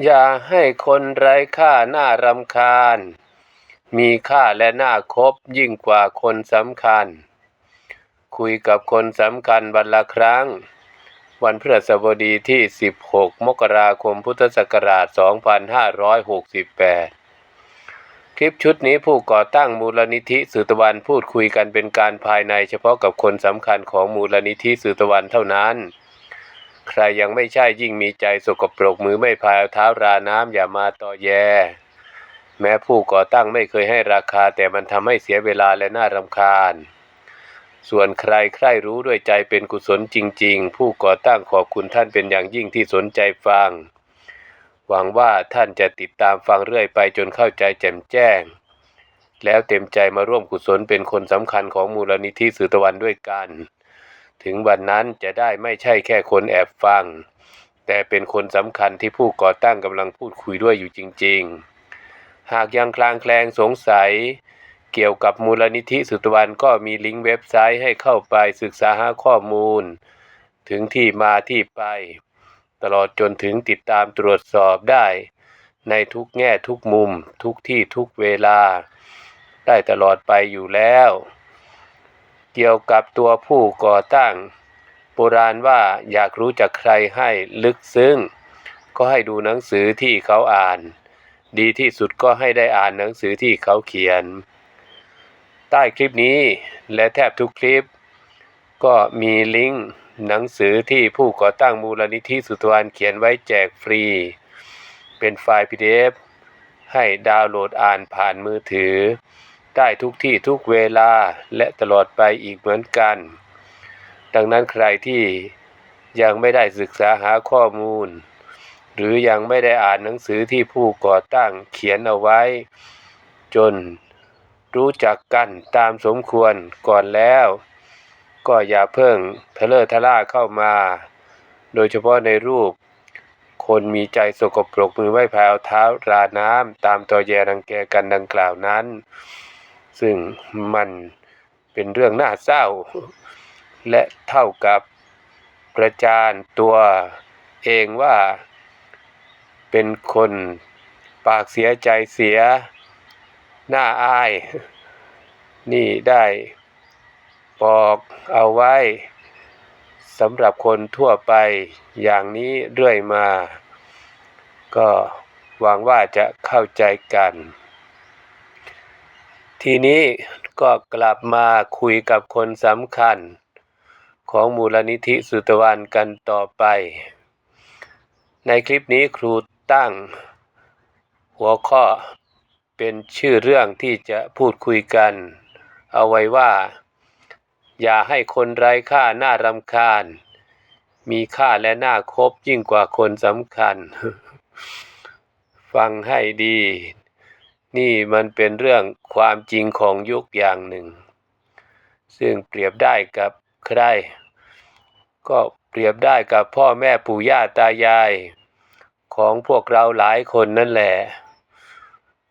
อย่าให้คนไร้ค่าน่ารำคาญ มีค่าและน่าคบยิ่งกว่าคนสำคัญ คุยกับคนสำคัญวันละครั้ง วันพฤหัสบดีที่ 16 มกราคมพุทธศักราช 2568 คลิปชุดนี้ผู้ก่อตั้งมูลนิธิสืตะวันพูดคุยกันเป็นการภายในเฉพาะกับคนสำคัญของมูลนิธิสืตะวันเท่านั้น ใครยังไม่ใช่ยิ่งมีใจสกปรกมือไม่พายเท้าราน้ำอย่ามาต่อแย แม้ผู้ก่อตั้งไม่เคยให้ราคา แต่มันทำให้เสียเวลาและน่ารำคาญ ส่วนใครใครรู้ด้วยใจเป็นกุศลจริง ๆ ผู้ก่อตั้งขอบคุณท่านเป็นอย่างยิ่งที่สนใจฟัง หวังว่าท่านจะติดตามฟังเรื่อยไปจนเข้าใจแจ่มแจ้ง แล้วเต็มใจมาร่วมกุศลเป็นคนสำคัญของมูลนิธิสือตะวันด้วยกัน ถึงวันนั้นจะได้ไม่ใช่แค่คนแอบฟัง แต่เป็นคนสำคัญที่ผู้ก่อตั้งกำลังพูดคุยด้วยอยู่จริง ๆ หากยังคลางแคลงสงสัย เกี่ยวกับมูลนิธิสุตวันก็มีลิงก์เว็บไซต์ให้เข้าไปศึกษาหาข้อมูล ถึงที่มาที่ไป ตลอดจนถึงติดตามตรวจสอบได้ ในทุกแง่ทุกมุม ทุกที่ทุกเวลา ได้ตลอดไปอยู่แล้ว เกี่ยวกับตัวผู้ก่อตั้งโบราณว่าอยากรู้จักใครให้ลึกซึ้งก็ให้ดูหนังสือที่เขาอ่าน ดีที่สุดก็ให้ได้อ่านหนังสือที่เขาเขียน ใต้คลิปนี้และแทบทุกคลิป ก็มีลิงก์หนังสือที่ผู้ก่อตั้งมูลนิธิสุตวันเขียนไว้แจกฟรี เป็นไฟล์ PDF ให้ดาวน์โหลดอ่านผ่านมือถือ ได้ทุกที่ทุกเวลาและตลอดไปอีกเหมือนกัน ดังนั้นใครที่ยังไม่ได้ศึกษาหาข้อมูล หรือยังไม่ได้อ่านหนังสือที่ผู้ก่อตั้งเขียนเอาไว้ จนรู้จักกันตามสมควรก่อนแล้ว ก็อย่าเพิ่งทะเลอะทะล่าเข้ามา โดยเฉพาะในรูป คนมีใจสกปรกมือไม่พายเอาเท้าราน้ำตามตอแยรังแกกันดังกล่าวนั้น ซึ่งมันเป็นเรื่องน่าเศร้า และเท่ากับประจานตัวเองว่าเป็นคนปากเสียใจเสียหน้าอาย นี่ได้บอกเอาไว้สำหรับคนทั่วไปอย่างนี้เรื่อยมา ก็หวังว่าจะเข้าใจกัน ทีนี้ก็กลับมาคุยกับคนสำคัญ ของมูลนิธิสุตวันกันต่อไป ในคลิปนี้ครูตั้ง หัวข้อเป็นชื่อเรื่องที่จะพูดคุยกัน เอาไว้ว่า อย่าให้คนไร้ค่าน่ารำคาญ มีค่าและน่าคบยิ่งกว่าคนสำคัญ ฟังให้ดี นี่มันเป็นเรื่องความจริงของยุคอย่างหนึ่ง ซึ่งเปรียบได้กับใคร ก็เปรียบได้กับพ่อแม่ปู่ย่าตายาย ของพวกเราหลายคนนั่นแหละ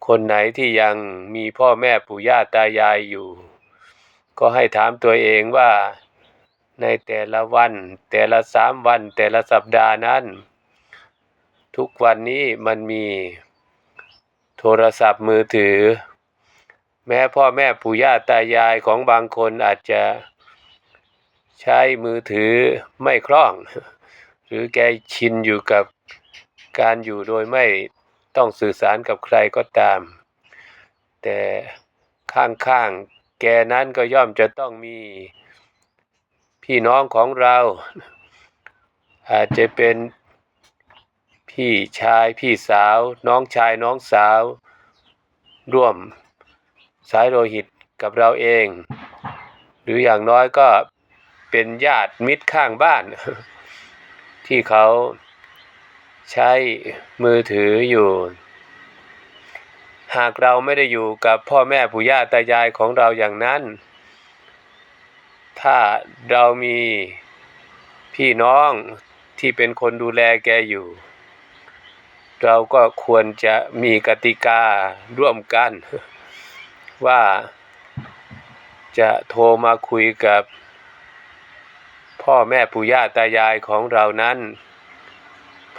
คนไหนที่ยังมีพ่อแม่ปู่ย่าตายายอยู่ ก็ให้ถามตัวเองว่า ในแต่ละวัน แต่ละสามวัน แต่ละสัปดาห์นั้น ทุกวันนี้มันมี โทรศัพท์มือถือ แม้พ่อแม่ปู่ย่าตายายของบางคนอาจจะใช้มือถือไม่คล่อง หรือแกชินอยู่กับการอยู่โดยไม่ต้องสื่อสารกับใครก็ตาม แต่ข้างๆแกนั้นก็ย่อมจะต้องมีพี่น้องของเรา อาจจะเป็น พี่ชายพี่สาว น้องชายน้องสาว ร่วมสายโลหิตกับเราเอง หรืออย่างน้อยก็เป็นญาติมิตรข้างบ้าน ที่เขาใช้มือถืออยู่ หากเราไม่ได้อยู่กับพ่อแม่ปู่ย่าตายายของเราอย่างนั้น ถ้าเรามีพี่น้องที่เป็นคนดูแลแกอยู่ เราก็ควรจะมีกติการ่วมกัน ว่าจะโทรมาคุยกับพ่อแม่ปู่ย่าตายายของเรานั้น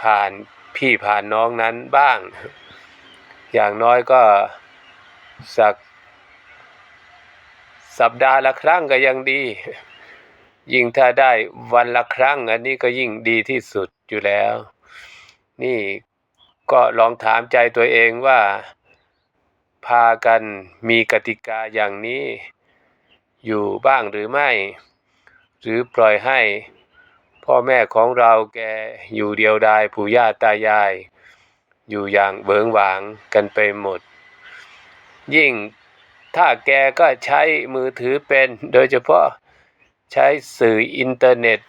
ผ่านพี่ผ่านน้องนั้นบ้าง อย่างน้อยก็สัก สัปดาห์ละครั้งก็ยังดี ยิ่งถ้าได้วันละครั้ง อันนี้ก็ยิ่งดีที่สุดอยู่แล้ว นี่ ก็ลองถามใจตัวเองว่า พากันมีกติกาอย่างนี้อยู่บ้างหรือไม่ หรือปล่อยให้ พ่อแม่ของเราแกอยู่เดียวดายปู่ย่าตายาย อยู่อย่างเบิงหวางกันไปหมด ยิ่งถ้าแกก็ใช้มือถือเป็น โดยเฉพาะใช้สื่ออินเทอร์เน็ต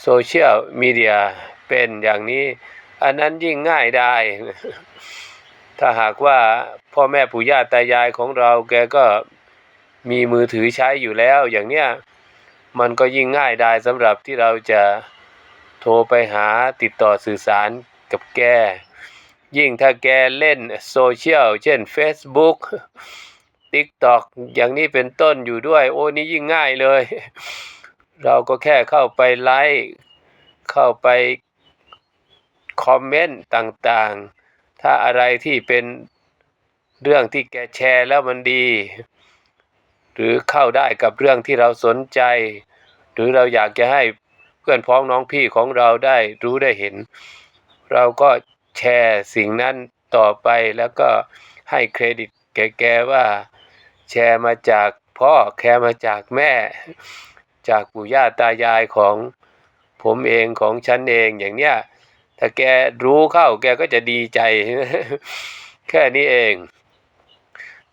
โซเชียลมีเดียเป็นอย่างนี้ อันนั้นยิ่งง่ายได้ ถ้าหากว่าพ่อแม่ปู่ย่าตายายของเราแกก็มีมือถือใช้อยู่แล้ว อย่างเนี้ยมันก็ยิ่งง่ายได้สำหรับที่เราจะโทรไปหาติดต่อสื่อสารกับแก ยิ่งถ้าแกเล่นโซเชียลเช่น Facebook TikTok อย่างนี้เป็นต้นอยู่ด้วย โอ้นี่ยิ่งง่ายเลย เราก็แค่เข้าไปไลค์เข้าไป คอมเมนต์ต่างๆ ถ้าอะไรที่เป็นเรื่องที่แกแชร์แล้วมันดี หรือเข้าได้กับเรื่องที่เราสนใจ หรือเราอยากจะให้เพื่อนพ้องน้องพี่ของเราได้รู้ได้เห็น เราก็แชร์สิ่งนั้นต่อไปแล้วก็ให้เครดิตแกๆว่า แชร์มาจากพ่อแชร์มาจากแม่ จากปู่ย่าตายายของผมเองของฉันเองอย่างเนี้ย ถ้าแกรู้เข้า แกก็จะดีใจ แค่นี้เอง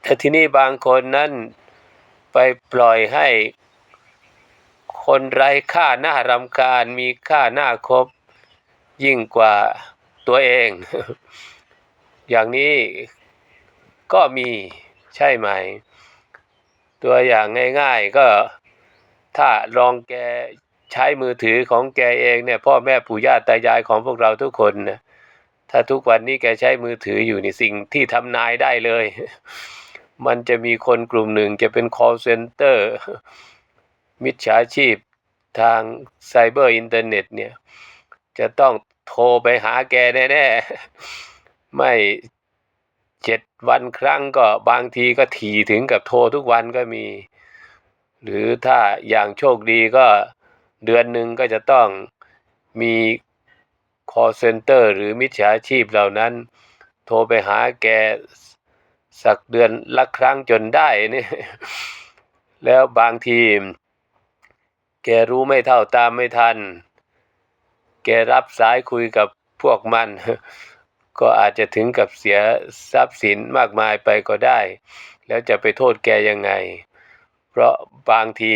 แต่ที่นี่บางคนนั้นไปปล่อยให้ คนไร้ค่าหน้ารำคาญมีค่าหน้าคบ ยิ่งกว่าตัวเอง อย่างนี้ก็มีใช่ไหม ตัวอย่างง่าย ๆก็ถ้าลองแก ใช้มือถือของแกเองเนี่ย พ่อแม่ปู่ย่าตายายของพวกเราทุกคนนะถ้าทุกวันนี้แกใช้มือถืออยู่ในสิ่งที่ทำนายได้เลย มันจะมีคนกลุ่มหนึ่งจะเป็น call center มิจฉาชีพทางไซเบอร์อินเทอร์เน็ตเนี่ย จะต้องโทรไปหาแกแน่ๆ ไม่เจ็ดวันครั้งก็บางทีก็ถี่ถึงกับโทรทุกวันก็มี หรือถ้าอย่างโชคดีก็ เดือนหนึ่งก็จะต้องมี call center หรือมิจฉาชีพเหล่านั้น โทรไปหาแกสักเดือนละครั้งจนได้นี่แล้วบางทีแกรู้ไม่เท่าตามไม่ทัน แกรับสายคุยกับพวกมัน ก็อาจจะถึงกับเสียทรัพย์สินมากมายไปก็ได้ แล้วจะไปโทษแกยังไง เพราะบางที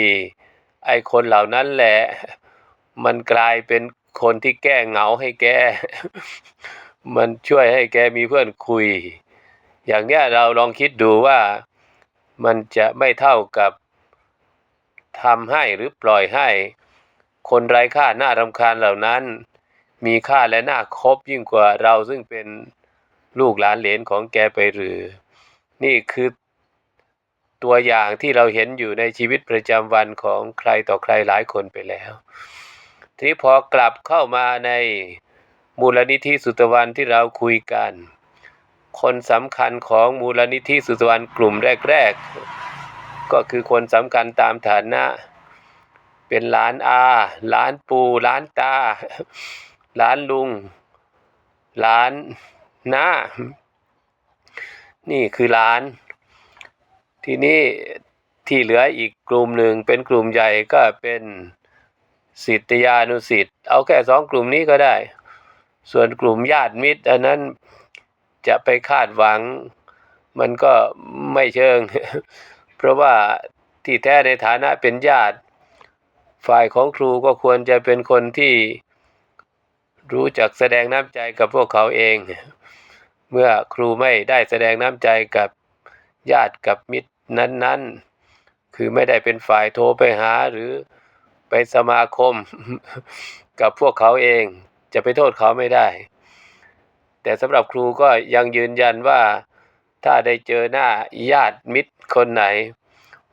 ไอคนเหล่านั้นแหละ มันกลายเป็นคนที่แก้เหงาให้แก มันช่วยให้แกมีเพื่อนคุย อย่างเนี้ยเราลองคิดดูว่ามันจะไม่เท่ากับทำให้หรือปล่อยให้ คนไร้ค่าน่ารำคาญเหล่านั้น มีค่าและน่าคบยิ่งกว่าเราซึ่งเป็นลูกหลานเหลนของแกไปหรือ นี่คือ ตัวอย่างที่เราเห็นอยู่ในชีวิตประจำวันของใครต่อใครหลายคนไปแล้ว ทีนี้พอกลับเข้ามาในมูลนิธิสุตวันที่เราคุยกัน คนสำคัญของมูลนิธิสุตวันกลุ่มแรก ๆ ก็คือคนสำคัญตามฐานะ เป็นหลานอาหลานปู่หลานตาหลานลุงหลานน้านี่คือหลาน ทีนี้ที่เหลืออีกกลุ่มหนึ่งเป็นกลุ่มใหญ่ก็เป็นสิทธยานุสิทธิ์เอาแค่สองกลุ่มนี้ก็ได้ ส่วนกลุ่มญาติมิตร อันนั้นจะไปคาดหวัง มันก็ไม่เชิง เพราะว่าที่แท้ในฐานะเป็นญาติ ฝ่ายของครูก็ควรจะเป็นคนที่รู้จักแสดงน้ำใจกับพวกเขาเอง เมื่อครูไม่ได้แสดงน้ำใจกับญาติกับมิตร นั้นๆ คือไม่ได้เป็นฝ่ายโทรไปหาหรือไปสมาคมกับพวกเขาเองจะไปโทษเขาไม่ได้ แต่สำหรับครูก็ยังยืนยันว่าถ้าได้เจอหน้าญาติมิตรคนไหน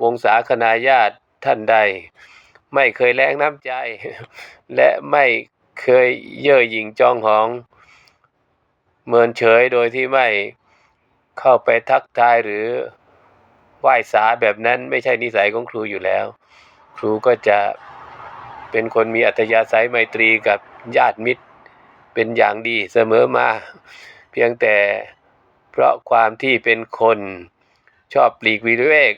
วงศาคณาญาติท่านใด ไม่เคยแรงน้ำใจ และไม่เคยเย่อหยิ่งจองหอง เมินเฉยโดยที่ไม่เข้าไปทักทายหรือ ไหว้สาแบบนั้นไม่ใช่นิสัยของครูอยู่แล้ว ครูก็จะเป็นคนมีอัธยาศัยไมตรีกับญาติมิตรเป็นอย่างดีเสมอมา เพียงแต่เพราะความที่เป็นคนชอบปลีกวิเวก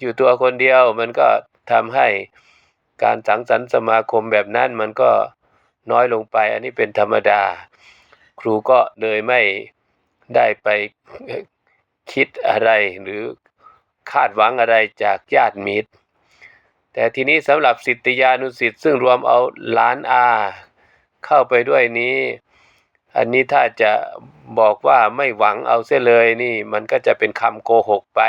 อยู่ตัวคนเดียวมันก็ทำให้การสังสรรค์สมาคมแบบนั้นมันก็น้อยลงไป อันนี้เป็นธรรมดา ครูก็เลยไม่ได้ไปคิดอะไรหรือ คาดหวังอะไรจากญาติมิตร แต่ทีนี้สำหรับสิทธิยานุสิทธิ์ซึ่งรวมเอาหลานอาเข้าไปด้วยนี้ อันนี้ถ้าจะบอกว่าไม่หวังเอาเสียเลยนี่ มันก็จะเป็นคำโกหกไป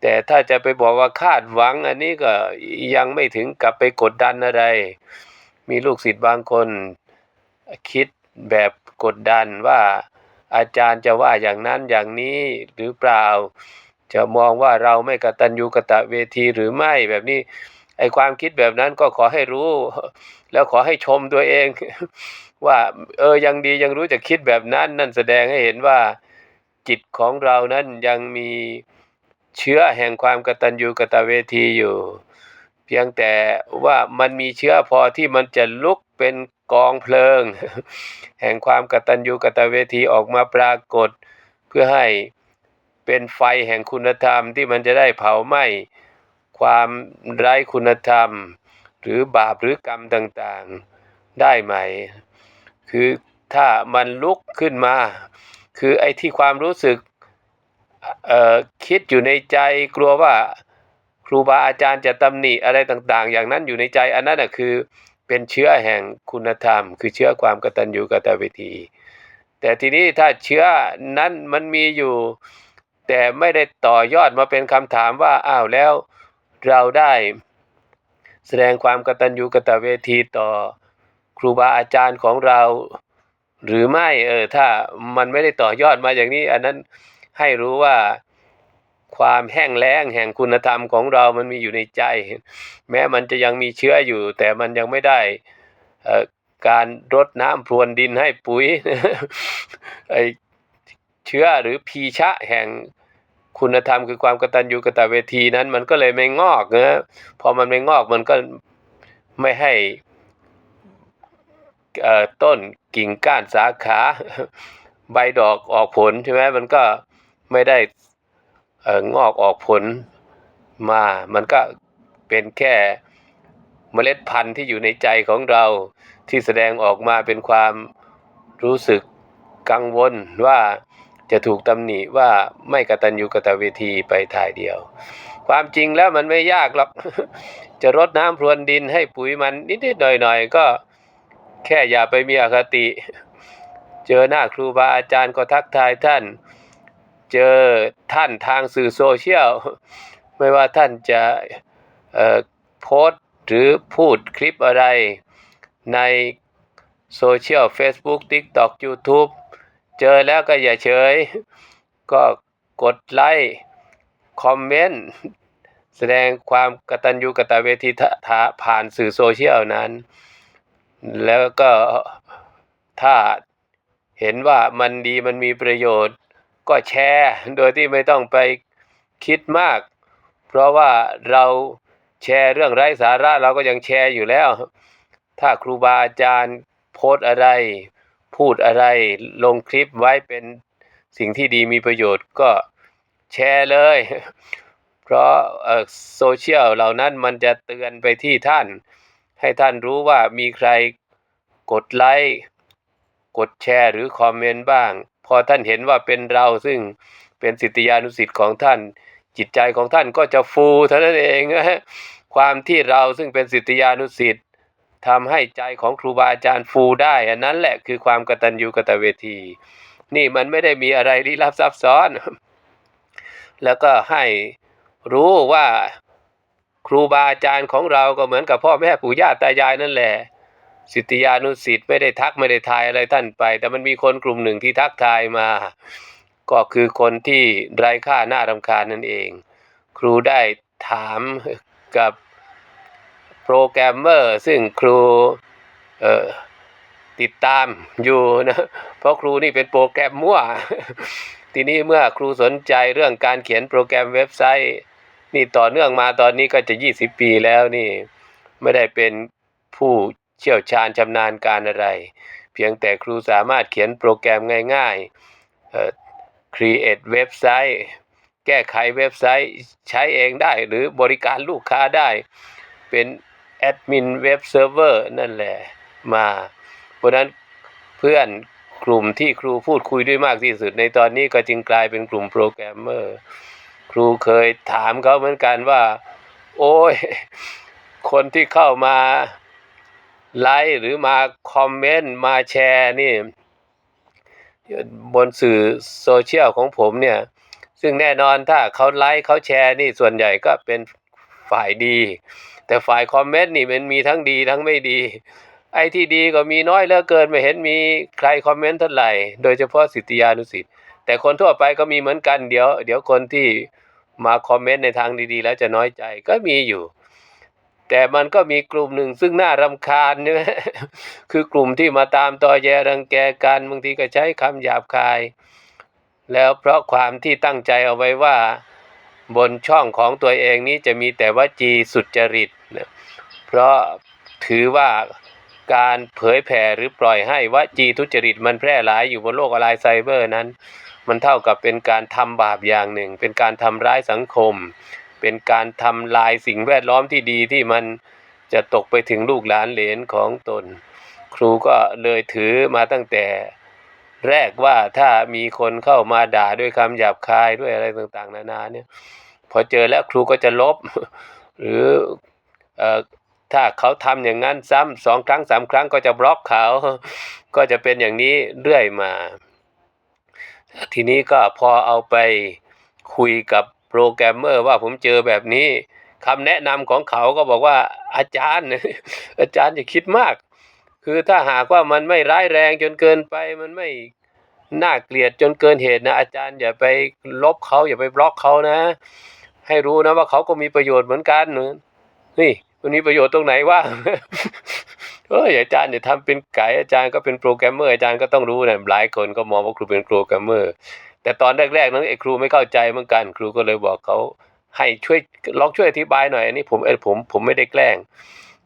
แต่ถ้าจะไปบอกว่าคาดหวัง อันนี้ก็ยังไม่ถึงกับไปกดดันอะไร มีลูกศิษย์บางคนคิดแบบกดดันว่าอาจารย์จะว่าอย่างนั้นอย่างนี้หรือเปล่า จะมองว่าเราไม่กตัญญูกตเวทีหรือไม่แบบนี้ไอความคิดแบบนั้นก็ขอให้รู้ แล้วขอให้ชมตัวเอง ว่าเออยังดียังรู้จะคิดแบบนั้น นั่นแสดงให้เห็นว่าจิตของเรานั้นยังมีเชื้อแห่งความกตัญญูกตเวทีอยู่ เพียงแต่ว่ามันมีเชื้อพอที่มันจะลุกเป็นกองเพลิง แห่งความกตัญญูกตเวทีออกมาปรากฏ เพื่อให้ เป็นไฟแห่งคุณธรรมที่มันจะได้เผาไหม้ความไร้คุณธรรม หรือบาปหรือกรรมต่างๆได้ไหม คือถ้ามันลุกขึ้นมา คือไอ้ที่ความรู้สึกคิดอยู่ในใจกลัวว่าครูบาอาจารย์จะตำหนิอะไรต่างๆ อย่างนั้นอยู่ในใจอันนั้นคือเป็นเชื้อแห่งคุณธรรม คือเชื้อความกตัญญูกตเวที แต่ทีนี้ถ้าเชื้อนั้นมันมีอยู่ แต่ไม่ได้ต่อยอดมาเป็นคำถามว่าอ้าวแล้วเราได้แสดงความกตัญญูกตเวทีต่อครูบาอาจารย์ของเรา หรือไม่เออถ้ามันไม่ได้ต่อยอดมาอย่างนี้ อันนั้นให้รู้ว่าความแห้งแล้งแห่งคุณธรรมของเรามันมีอยู่ในใจ แม้มันจะยังมีเชื้ออยู่ แต่มันยังไม่ได้การรดน้ำพรวนดินให้ปุ๋ยไอเชื้อหรือพีชะแห่ง คุณธรรมคือความกตัญญูกตเวทีนั้นมันก็เลยไม่งอกนะพอมันไม่งอกมันก็ไม่ให้ต้นกิ่งก้านสาขาใบดอกออกผลใช่ไหมมันก็ไม่ได้งอกออกผลมา มันก็เป็นแค่เมล็ดพันธุ์ที่อยู่ในใจของเราที่แสดงออกมาเป็นความรู้สึกกังวลว่า จะถูกตำหนิว่าไม่กตัญญูกตเวทีไปถ่ายเดียว ความจริงแล้วมันไม่ยากหรอก จะรดน้ำพรวนดินให้ปุ๋ยมันนิดๆหน่อยๆก็แค่อย่าไปมีอคติ เจอหน้าครูบาอาจารย์ก็ทักทายท่าน เจอท่านทางสื่อโซเชียล ไม่ว่าท่านจะโพสหรือพูดคลิปอะไรในโซเชียล Facebook TikTok YouTube เจอแล้วก็อย่าเฉย ก็กดไลค์คอมเมนต์แสดงความกตัญญูกตเวทีผ่านสื่อโซเชียลนั้น แล้วก็ถ้าเห็นว่ามันดีมันมีประโยชน์ ก็แชร์โดยที่ไม่ต้องไปคิดมาก เพราะว่าเราแชร์เรื่องไร้สาระเราก็ยังแชร์อยู่แล้ว ถ้าครูบาอาจารย์โพสอะไร พูดอะไรลงคลิปไว้เป็นสิ่งที่ดีมีประโยชน์ก็แชร์เลย เพราะโซเชียลเหล่านั้นมันจะเตือนไปที่ท่าน ให้ท่านรู้ว่ามีใครกดไลค์กดแชร์หรือคอมเมนต์บ้าง พอท่านเห็นว่าเป็นเราซึ่งเป็นสิทธิานุสิทธิ์ของท่าน จิตใจของท่านก็จะฟูเท่านั้นเองนะความที่เราซึ่งเป็นสิทธิานุสิทธิ์ ทำให้ใจของครูบาอาจารย์ฟูได้ อันนั้นแหละคือความกตัญญูกตเวที นี่มันไม่ได้มีอะไรลี้ลับซับซ้อน แล้วก็ให้รู้ว่าครูบาอาจารย์ของเราก็เหมือนกับพ่อแม่ปู่ย่าตายายนั่นแหละสิทธิานุสิทธิ์ไม่ได้ทักไม่ได้ทายอะไรท่านไป แต่มันมีคนกลุ่มหนึ่งที่ทักทายมา ก็คือคนที่ไร้ค่าหน้ารำคาญนั่นเอง ครูได้ถามกับ โปรแกรมเมอร์ซึ่งครูติดตามอยู่นะเพราะครูนี่เป็นโปรแกรมมั่ว ทีนี้เมื่อครูสนใจเรื่องการเขียนโปรแกรมเว็บไซต์ นี่ต่อเนื่องมาตอนนี้ก็จะ 20 ปีแล้วนี่ ไม่ได้เป็นผู้เชี่ยวชาญชำนาญการอะไร เพียงแต่ครูสามารถเขียนโปรแกรมง่ายๆเอ่อ create เว็บไซต์ แก้ไขเว็บไซต์ใช้เองได้หรือบริการลูกค้าได้ เป็น แอดมินเว็บเซิร์ฟเวอร์นั่นแหละมา เพราะนั้นเพื่อนกลุ่มที่ครูพูดคุยด้วยมากที่สุด ในตอนนี้ก็จึงกลายเป็นกลุ่มโปรแกรมเมอร์ ครูเคยถามเขาเหมือนกันว่า โอ้ย คนที่เข้ามาไลค์หรือมาคอมเมนต์มาแชร์นี่บนสื่อโซเชียลของผมเนี่ย ซึ่งแน่นอนถ้าเขาไลค์เขาแชร์นี่ส่วนใหญ่ก็เป็นฝ่ายดี แต่ฝ่ายคอมเมนต์นี่มันมีทั้งดีทั้งไม่ดี ไอ้ที่ดีก็มีน้อยเหลือเกินไม่เห็นมีใครคอมเมนต์เท่าไหร่ โดยเฉพาะสิทธิยานุสิทธิ์แต่คนทั่วไปก็มีเหมือนกันเดี๋ยว เดี๋ยวคนที่มาคอมเมนต์ในทางดีๆ แล้วจะน้อยใจก็มีอยู่ แต่มันก็มีกลุ่มหนึ่งซึ่งน่ารำคาญใช่ไหมคือกลุ่มที่มาตามตอแยรังแกกันบางทีก็ใช้คำหยาบคาย แล้วเพราะความที่ตั้งใจเอาไว้ว่า บนช่องของตัวเองนี้จะมีแต่วจีสุจริต เพราะถือว่าการเผยแผ่หรือปล่อยให้วจีทุจริตมันแพร่หลายอยู่บนโลกออนไลน์ไซเบอร์นั้น มันเท่ากับเป็นการทำบาปอย่างหนึ่ง เป็นการทำร้ายสังคม เป็นการทำลายสิ่งแวดล้อมที่ดีที่มันจะตกไปถึงลูกหลานเหลนของตน ครูก็เลยถือมาตั้งแต่แรกว่าถ้ามีคนเข้ามาด่าด้วยคำหยาบคายด้วยอะไรต่างๆ นานาเนี่ย พอเจอแล้วครูก็จะลบ หรือเอ่อ ถ้าเขาทำอย่างนั้นซ้ำสองครั้งสามครั้งก็จะบล็อกเขา ก็จะเป็นอย่างนี้เรื่อยมา ทีนี้ก็พอเอาไปคุยกับโปรแกรมเมอร์ว่าผมเจอแบบนี้คำแนะนำของเขาก็บอกว่าอาจารย์ อาจารย์อย่าคิดมาก คือถ้าหากว่ามันไม่ร้ายแรงจนเกินไป มันไม่น่าเกลียดจนเกินเหตุนะอาจารย์อย่าไปลบเขาอย่าไปบล็อกเขานะ ให้รู้นะว่าเขาก็มีประโยชน์เหมือนกันเวันมีประโยชน์ตรงไหนวะเอ้ยอาจารย์อย่าทำเป็นไก่อาจารย์ก็เป็นโปรแกรมเมอร์อาจารย์ก็ต้องรู้นะหลายคนก็มองว่าครูเป็นโปรแกรมเมอร์ แต่ตอนแรกๆนั้นไอ้ครูไม่เข้าใจเหมือนกัน ครูก็เลยบอกเขาให้ช่วยลองช่วยอธิบายหน่อยอันนี้ผมเออผมผมไม่ได้แกล้ง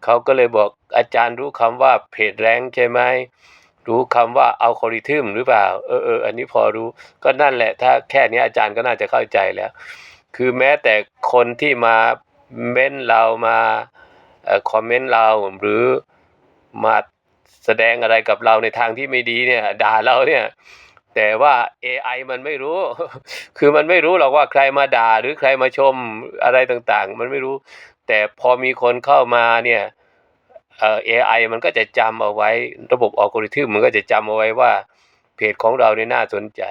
เขาก็เลยบอกอาจารย์รู้คำว่าเพจแรงใช่ไหมรู้คำว่าอัลกอริทึมหรือเปล่า เออเอออันนี้พอรู้ก็นั่นแหละ ถ้าแค่นี้อาจารย์ก็น่าจะเข้าใจแล้ว คือแม้แต่คนที่มาเม้นเรามา คอมเมนต์เราหรือมาแสดงอะไรกับเราในทางที่ไม่ดีเนี่ยด่าเราเนี่ยแต่ว่า AI มันไม่รู้ คือมันไม่รู้หรอกว่าใครมาด่าหรือใครมาชมอะไรต่างๆ มันไม่รู้ แต่พอมีคนเข้ามาเนี่ยเอ่อ AI มันก็จะจำเอาไว้ ระบบอัลกอริทึมมันก็จะจำเอาไว้ว่าเพจของเราเนี่ยน่าสนใจ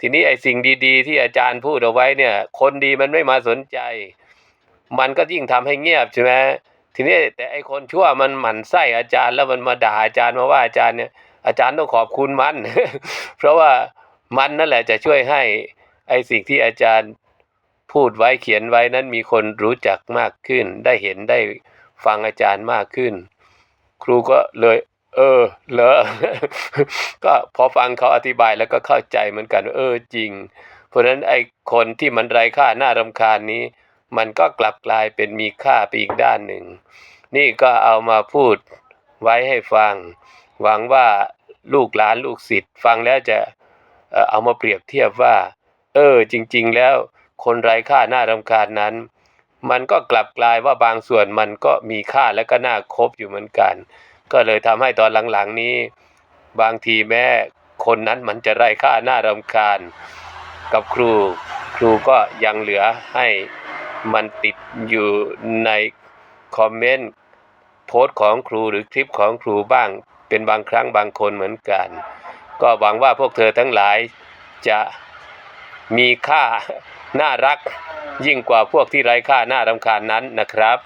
ทีนี้ไอ้สิ่งดีๆ ที่อาจารย์พูดเอาไว้เนี่ย คนดีมันไม่มาสนใจ มันก็ยิ่งทำให้เงียบใช่ไหม ทีนี้แต่ไอคนชั่วมันหมั่นไส้อาจารย์แล้วมันมาด่าอาจารย์มาว่าอาจารย์เนี่ยอาจารย์ต้องขอบคุณมัน เพราะว่ามันนั่นแหละจะช่วยให้ไอสิ่งที่อาจารย์พูดไว้เขียนไว้นั้นมีคนรู้จักมากขึ้น ได้เห็นได้ฟังอาจารย์มากขึ้น ครูก็เลย เออเหรอก็พอฟังเขาอธิบายแล้วก็เข้าใจเหมือนกัน เออจริง เพราะฉะนั้นไอคนที่มันไร้ค่าหน่ารำคาญนี้ มันก็กลับกลายเป็นมีค่าไปอีกด้านหนึ่ง นี่ก็เอามาพูดไว้ให้ฟัง หวังว่าลูกหลานลูกศิษย์ฟังแล้วจะเอามาเปรียบเทียบว่า เออ จริง ๆ แล้วคนไร้ค่าหน่ารำคาญนั้น มันก็กลับกลายว่าบางส่วนมันก็มีค่าและก็น่าคบอยู่เหมือนกัน ก็เลยทำให้ตอนหลังๆนี้ บางทีแม้คนนั้นมันจะไร้ค่าหน่ารำคาญ กับครู ครูก็ยังเหลือให้ มันติดอยู่ในคอมเมนต์โพสต์ของครูหรือคลิปของครูบ้าง เป็นบางครั้งบางคนเหมือนกัน ก็หวังว่าพวกเธอทั้งหลายจะมีค่าน่ารักยิ่งกว่าพวกที่ไร้ค่าน่ารำคาญนั้นนะครับ